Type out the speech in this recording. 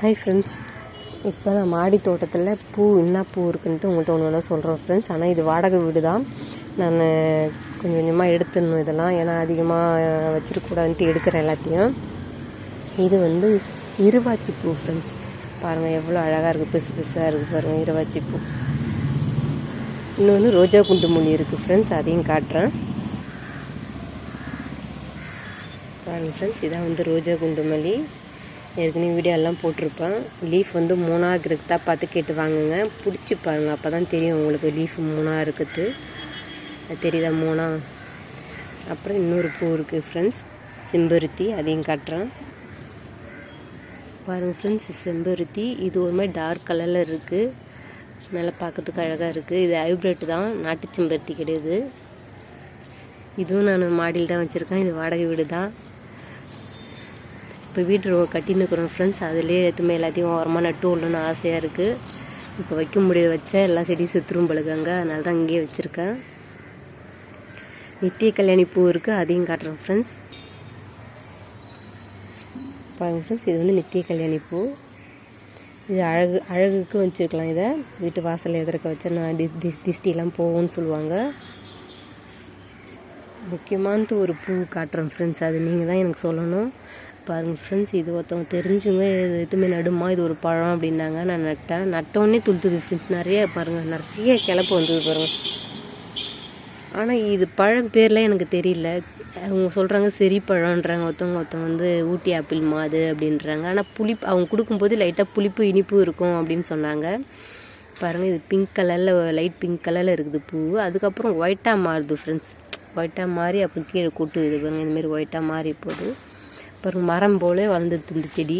Hi friends இப்போ நான் மாடி தோட்டத்தில் பூ என்ன பூ இருக்குன்ட்டு உங்கள்கிட்ட ஒன்று வேணால் சொல்கிறோம் ஃப்ரெண்ட்ஸ் ஆனால் இது வாடகை வீடு தான். நான் கொஞ்சம் கொஞ்சமாக எடுத்துடணும் இதெல்லாம். ஏன்னா அதிகமாக வச்சுருக்கூடாதுன்ட்டு எடுக்கிறேன் எல்லாத்தையும். இது வந்து இருவாச்சி பூ ஃப்ரெண்ட்ஸ் பாருங்கள் எவ்வளோ அழகாக இருக்குது பிசு பிசாக இருக்குது பாருங்கள் இருவாச்சி பூ. இன்னொன்று ரோஜா குண்டு மல்லி இருக்குது ஃப்ரெண்ட்ஸ் அதையும் காட்டுறேன். பாருங்கள் ஃப்ரெண்ட்ஸ் இதான் வந்து ரோஜா குண்டு மல்லி. ஏற்கனவே வீடியோ எல்லாம் போட்டிருப்பேன். லீஃப் வந்து மூணாக இருக்குதா பார்த்து கேட்டு வாங்குங்க. பிடிச்சி பாருங்கள் அப்போ தான் தெரியும் உங்களுக்கு லீஃப் மூணாக இருக்குது. அது தெரியுதா மூணா அப்புறம் இன்னொரு பூ இருக்குது ஃப்ரெண்ட்ஸ் செம்பருத்தி அதையும் காட்டுறேன். பாருங்கள் ஃப்ரெண்ட்ஸ் செம்பருத்தி. இது ஒரு மாதிரி டார்க் கலரில் இருக்குது நல்லா பார்க்கறதுக்கு அழகாக இருக்குது இது ஹைப்ரிட் தான். நாட்டு செம்பருத்தி கிடையாது. இதுவும் நான் மாடியில் தான் வச்சுருக்கேன். இது வாடகை வீடு தான். இப்போ வீட்டு ரோ கட்டின்னு இருக்கிறோம் ஃப்ரெண்ட்ஸ் அதுலேயே எதுவுமே எல்லாத்தையும் ஓரமாக நட்டு விடணும்னு ஆசையாக இருக்குது இப்போ வைக்க முடியாது வச்சா எல்லா செடியும் சுற்றும் பழுகாங்க அதனால தான் இங்கேயே வச்சுருக்கேன். நித்திய கல்யாணி பூ இருக்குது அதையும் காட்டுறேன் ஃப்ரெண்ட்ஸ் பாருங்கள் ஃப்ரெண்ட்ஸ் இது வந்து நித்திய கல்யாணி பூ. இது அழகு அழகுக்கு வச்சுருக்கலாம் இதை. வீட்டு வாசல் எதிர்க்க வச்சா நான் டி தி திஷ்டிலாம் போகும்னு சொல்லுவாங்க. முக்கியமானது ஒரு பூ காட்டுறேன் ஃப்ரெண்ட்ஸ் அது நீங்கள் தான் எனக்கு சொல்லணும். பாருங்கள் ஃப்ரெண்ட்ஸ் இது ஒருத்தவங்க தெரிஞ்சுங்க இது எதுவுமே நடுமா இது ஒரு பழம் அப்படின்னாங்க. நான் நட்டேன். நட்டோடனே துளுத்துது ஃப்ரெண்ட்ஸ் நிறைய பாருங்கள் நிறைய கிளப்பு வந்தது பாருங்கள் ஆனால் இது பழம் பேர்லாம் எனக்கு தெரியல. அவங்க சொல்கிறாங்க செரி பழம்ன்றாங்க. ஒருத்தவங்க ஒருத்தவங்க வந்து ஊட்டி ஆப்பிள் மாது அப்படின்றாங்க. ஆனால் புளிப்பு அவங்க கொடுக்கும்போது லைட்டாக புளிப்பு இனிப்பு இருக்கும் அப்படின்னு சொன்னாங்க. பாருங்கள் இது பிங்க் கலரில் லைட் பிங்க் கலரில் இருக்குது பூ. அதுக்கப்புறம் ஒயிட்டாக மாறுது ஃப்ரெண்ட்ஸ் ஒயிட்டாக மாறி அப்போ கீழே கொட்டுது பாருங்கள் இந்தமாரி ஒயிட்டாக மாறி போகுது. பாருங்கள் மரம் போலே வளர்ந்துட்டு இந்த செடி